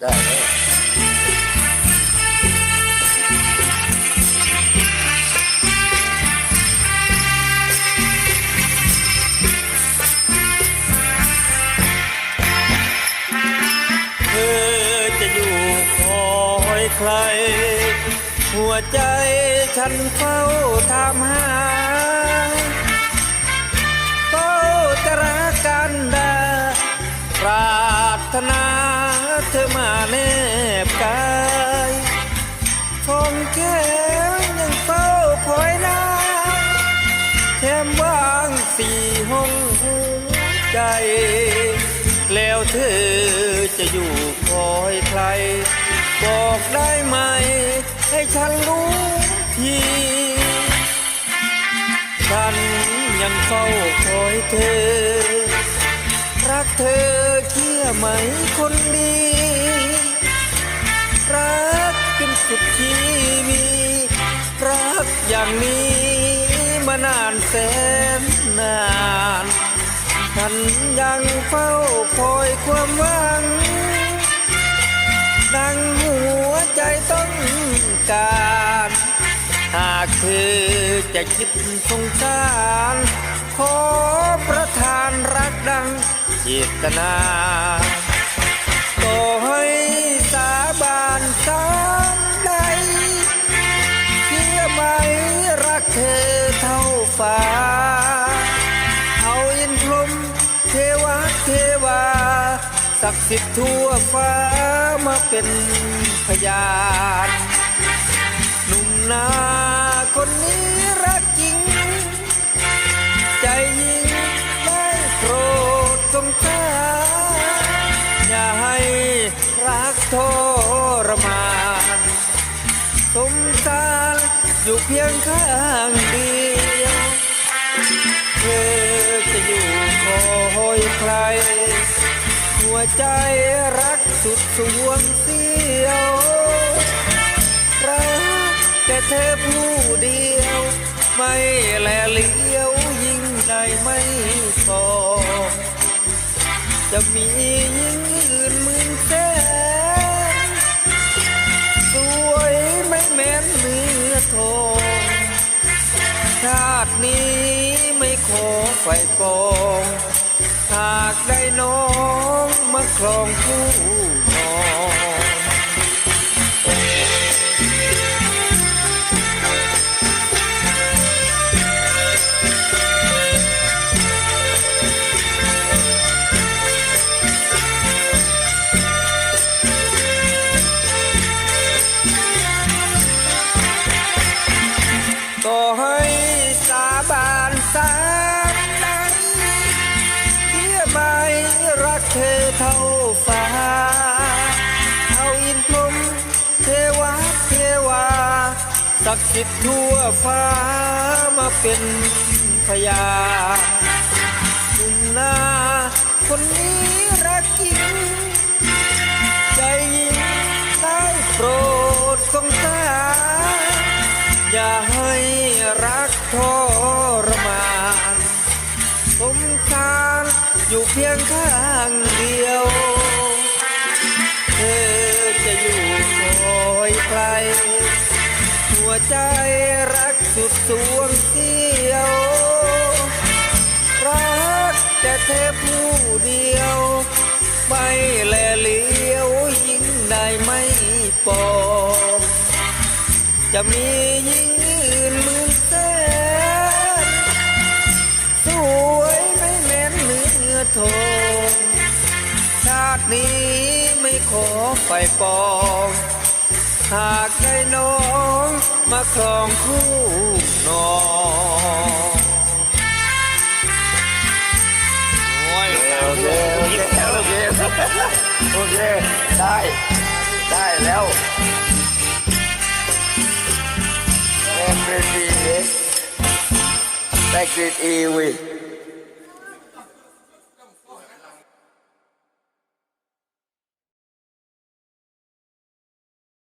ได้เธอจะอยู่คอยใคร หัวใจฉันเฝ้าถามหาเฝ้าจะรักกันได้ ธอมาแนบกายคงแค่ยังเฝ้าคอยนานแถมว่างสี่ห้องหัวใจ แล้วเธอจะอยู่คอยใคร บอกได้ไหม ให้ฉันรู้ทีฉันยังเฝ้าคอยเธอ รักเธอเชื่อไหมคนดี รักจนสุดที่มีรักอย่างนี้มานานแสนนานฉันยังเฝ้าคอยความหวัง ดังหัวใจต้องการ หากเธอจะคิดสงสาร ขอประทานรักดัง จตนาต่อให้สาบานสามใดเชื่อไหมรักเธอเท่าฟ้า เอาอินพรมเทวะเทวา ศักดิ์สิทธิ์ทั่วฟ้ามาเป็นพยาน รมานสงสารอยู่เพียงข้างเดียวเธอจะอยู่คอยใคร หัวใจรักสุดสวงเสียวรักแต่เธอผู้เดียว ไม่แลเลี้ยวยิ่งใดไม่พอจะมียิ่งอื่นหมื่นแสน ทงชาตินี้ไม่ขอไฟปองหากได้น้องมาครองคู่นอน เท่าฟ้าเอาอินพรมเทวะเทวา ศักดิ์สิทธิ์ทั่วฟ้ามาเป็นพยาหนุ่มนาคนนี้รักจริง ใจยิ่งได้โปรดสงสารอย่าให้รักทร อยู่เพียงข้างเดียว เธอจะอยู่คอยใคร หัวใจรักสุดสวงเสียว รักแต่เธอผู้เดียว ไม่แลเลี้ยวยิ่งได้ไม่ปองจะมียิ่ง ทงชาตินี้ไม่ขอไฟปอง หากได้น้องมาครองคู่นอนโอ้ยโอเคโอเคโอเคโอเคได้ได้แล้วแอนเรนดีเล็กแบกกรีดอีวี